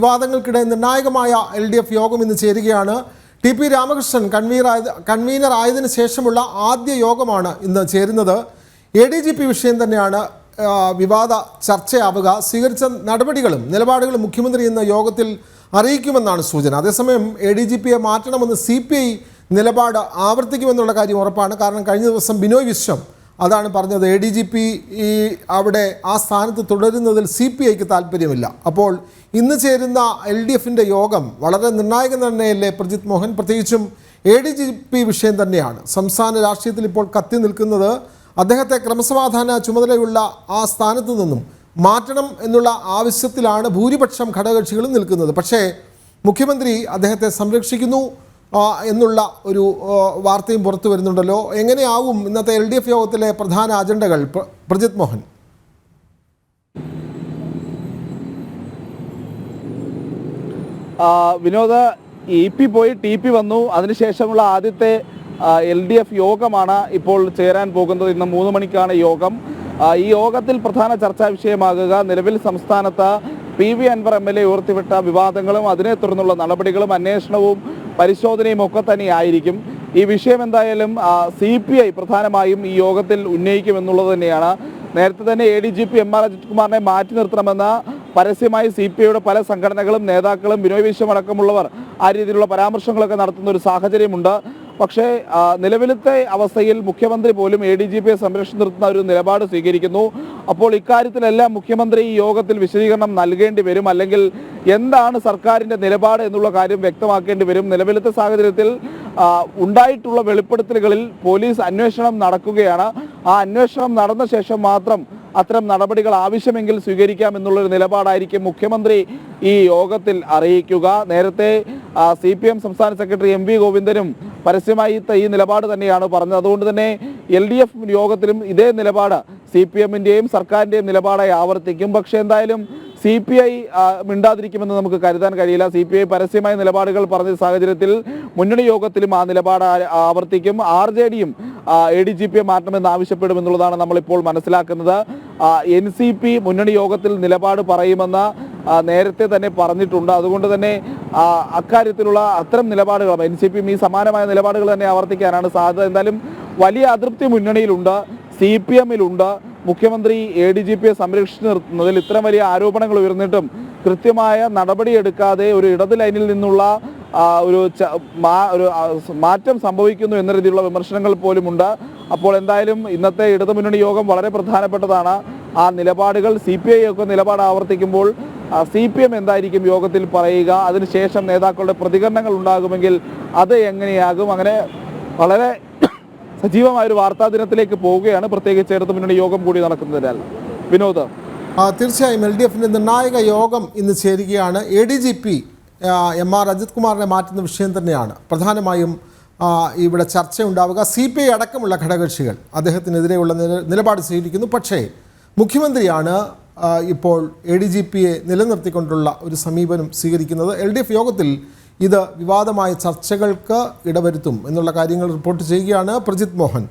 വിവാദങ്ങൾക്കിടെ നിർണായകമായ L D F യോഗം ഇന്ന് ചേരുകയാണ്. T P Ramakrishnan convener convener ആയതിനു ശേഷമുള്ള ആദ്യ യോഗമാണ് ഇന്ന് ചേരുന്നത്. എ ഡി ജി പി വിഷയം തന്നെയാണ്. വിവാദ ചർച്ചയാവുക. സ്വീകരിച്ച നടപടികളും നിലപാടുകളും മുഖ്യമന്ത്രി ഇന്ന് യോഗത്തിൽ അറിയിക്കുമെന്നാണ് സൂചന. അതേസമയം എ ഡി ജി പിയെ മാറ്റണമെന്ന് സി പി ഐ നിലപാട് ആവർത്തിക്കുമെന്നുള്ള കാര്യം ഉറപ്പാണ്. കാരണം കഴിഞ്ഞ ദിവസം ബിനോയ് വിശ്വം അതാണ് പറഞ്ഞത്. എ ഡി ജി പി ഈ അവിടെ ആ സ്ഥാനത്ത് തുടരുന്നതിൽ സി പി ഐക്ക് താല്പര്യമില്ല. അപ്പോൾ ഇന്ന് ചേരുന്ന എൽ ഡി എഫിന്റെ യോഗം വളരെ നിർണായകം തന്നെയല്ലേ പ്രജിത് മോഹൻ പ്രത്യേകിച്ചും എ ഡി ജി പി വിഷയം തന്നെയാണ്. സംസ്ഥാന രാഷ്ട്രീയത്തിൽ ഇപ്പോൾ കത്തി നിൽക്കുന്നത് അദ്ദേഹത്തെ ക്രമസമാധാന ചുമതലയുള്ള ആ സ്ഥാനത്തു നിന്നും മാറ്റണം എന്നുള്ള ആവശ്യത്തിലാണ് ഭൂരിപക്ഷം ഘടകകക്ഷികളും നിൽക്കുന്നത്. പക്ഷേ മുഖ്യമന്ത്രി അദ്ദേഹത്തെ സംരക്ഷിക്കുന്നു. എന്നുള്ള ഒരു വാർത്തയും പുറത്തു വരുന്നുണ്ടല്ലോ. എങ്ങനെയാവും ഇന്നത്തെ എൽ ഡി എഫ് യോഗത്തിലെ പ്രധാന അജണ്ടകൾ പ്രജിത് മോഹൻ? വിനോദ ഇ പി പോയി ടി പി വന്നു. അതിനുശേഷമുള്ള ആദ്യത്തെ എൽ ഡി എഫ് യോഗമാണ് ഇപ്പോൾ ചേരാൻ പോകുന്നത്. ഇന്ന് മൂന്ന് മണിക്കാണ് യോഗം. ഈ യോഗത്തിൽ പ്രധാന ചർച്ചാ വിഷയമാകുക നിലവിൽ സംസ്ഥാനത്ത് P V Anvar M L A ഉയർത്തിവിട്ട വിവാദങ്ങളും അതിനെ തുടർന്നുള്ള നടപടികളും അന്വേഷണവും പരിശോധനയും ഒക്കെ തന്നെയായിരിക്കും. ഈ വിഷയം എന്തായാലും സി പി ഐ പ്രധാനമായും ഈ യോഗത്തിൽ ഉന്നയിക്കുമെന്നുള്ളത് തന്നെയാണ്. നേരത്തെ തന്നെ A D G P M R Ajith കുമാറിനെ മാറ്റി നിർത്തണമെന്ന പരസ്യമായി സി പി ഐയുടെ പല സംഘടനകളും നേതാക്കളും ബിനോയ് വിശ്വം അടക്കമുള്ളവർ ആ രീതിയിലുള്ള പരാമർശങ്ങളൊക്കെ നടത്തുന്ന ഒരു സാഹചര്യമുണ്ട്. പക്ഷേ നിലവിലത്തെ അവസ്ഥയിൽ മുഖ്യമന്ത്രി പോലും എ ഡി ജി പിയെ സംരക്ഷണം നിർത്തുന്ന ഒരു നിലപാട് സ്വീകരിക്കുന്നു. അപ്പോൾ ഇക്കാര്യത്തിലെല്ലാം മുഖ്യമന്ത്രി ഈ യോഗത്തിൽ വിശദീകരണം നൽകേണ്ടി വരും. അല്ലെങ്കിൽ എന്താണ് സർക്കാരിന്റെ നിലപാട് എന്നുള്ള കാര്യം വ്യക്തമാക്കേണ്ടി വരും. നിലവിലത്തെ സാഹചര്യത്തിൽ ഉണ്ടായിട്ടുള്ള വെളിപ്പെടുത്തലുകളിൽ പോലീസ് അന്വേഷണം നടക്കുകയാണ്. ആ അന്വേഷണം നടന്ന ശേഷം മാത്രം അത്തരം നടപടികൾ ആവശ്യമെങ്കിൽ സ്വീകരിക്കാം എന്നുള്ളൊരു നിലപാടായിരിക്കും മുഖ്യമന്ത്രി ഈ യോഗത്തിൽ അറിയിക്കുക. നേരത്തെ സി പി എം സംസ്ഥാന സെക്രട്ടറി എം വി ഗോവിന്ദനും പരസ്യമായി ഈ നിലപാട് തന്നെയാണ് പറഞ്ഞത്. അതുകൊണ്ട് തന്നെ എൽ ഡി എഫ് യോഗത്തിലും ഇതേ നിലപാട് സി പി എമ്മിന്റെയും സർക്കാരിന്റെയും നിലപാടായി ആവർത്തിക്കും. പക്ഷേ എന്തായാലും സി പി ഐ മിണ്ടാതിരിക്കുമെന്ന് നമുക്ക് കരുതാൻ കഴിയില്ല. സി പി ഐ പരസ്യമായ നിലപാടുകൾ പറഞ്ഞ സാഹചര്യത്തിൽ മുന്നണി യോഗത്തിലും ആ നിലപാട് ആവർത്തിക്കും. ആർ ജെ ഡിയും എ ഡി ജി പിയെ മാറ്റണമെന്ന് ആവശ്യപ്പെടുമെന്നുള്ളതാണ് നമ്മളിപ്പോൾ മനസ്സിലാക്കുന്നത്. എൻ സി പി മുന്നണി യോഗത്തിൽ നിലപാട് പറയുമെന്ന് നേരത്തെ തന്നെ പറഞ്ഞിട്ടുണ്ട്. അതുകൊണ്ട് തന്നെ അക്കാര്യത്തിലുള്ള അത്തരം നിലപാടുകൾ എൻ സി പിയും ഈ സമാനമായ നിലപാടുകൾ തന്നെ ആവർത്തിക്കാനാണ് സാധ്യത. എന്തായാലും വലിയ അതൃപ്തി മുന്നണിയിലുണ്ട് സി പി എമ്മിലുണ്ട് മുഖ്യമന്ത്രി എ ഡി ജി പിയെ സംരക്ഷിച്ചു നിർത്തുന്നതിൽ ഇത്തരം വലിയ ആരോപണങ്ങൾ ഉയർന്നിട്ടും കൃത്യമായ നടപടിയെടുക്കാതെ ഒരു ഇടത് ലൈനിൽ നിന്നുള്ള ഒരു ഒരു മാറ്റം സംഭവിക്കുന്നു എന്ന രീതിയിലുള്ള വിമർശനങ്ങൾ പോലുമുണ്ട്. അപ്പോൾ എന്തായാലും ഇന്നത്തെ ഇടതുമുന്നണി യോഗം വളരെ പ്രധാനപ്പെട്ടതാണ്. ആ നിലപാടുകൾ സി പി ഐ ഒക്കെ നിലപാട് ആവർത്തിക്കുമ്പോൾ സി പി എം എന്തായിരിക്കും യോഗത്തിൽ പറയുക? അതിനുശേഷം നേതാക്കളുടെ പ്രതികരണങ്ങൾ ഉണ്ടാകുമെങ്കിൽ അത് എങ്ങനെയാകും? അങ്ങനെ വളരെ സജീവമായ ഒരു വാർത്താ ദിനത്തിലേക്ക് പോവുകയാണ്. പ്രത്യേകിച്ച് ഇടതുമുന്നണി യോഗം കൂടി നടക്കുന്നതിനാൽ. വിനോദ്. തീർച്ചയായും എൽ ഡി എഫിന്റെ നിർണായക യോഗം ഇന്ന് ചേരുകയാണ്. A D G P M R Ajith കുമാറിനെ മാറ്റുന്ന വിഷയം തന്നെയാണ്. പ്രധാനമായും ഇവിടെ ചർച്ചയുണ്ടാവുക. സി പി ഐ അടക്കമുള്ള ഘടകകക്ഷികൾ അദ്ദേഹത്തിനെതിരെയുള്ള നില- നിലപാട് സ്വീകരിക്കുന്നു. പക്ഷേ മുഖ്യമന്ത്രിയാണ് ഇപ്പോൾ എ ഡി ജി പിയെ നിലനിർത്തിക്കൊണ്ടുള്ള ഒരു സമീപനം സ്വീകരിക്കുന്നത് എൽ ഡി എഫ് യോഗത്തിൽ ഇത് വിവാദമായ ചർച്ചകൾക്ക് ഇടവരുത്തും എന്നുള്ള കാര്യങ്ങൾ റിപ്പോർട്ട് ചെയ്യുകയാണ് പ്രജിത് മോഹൻ.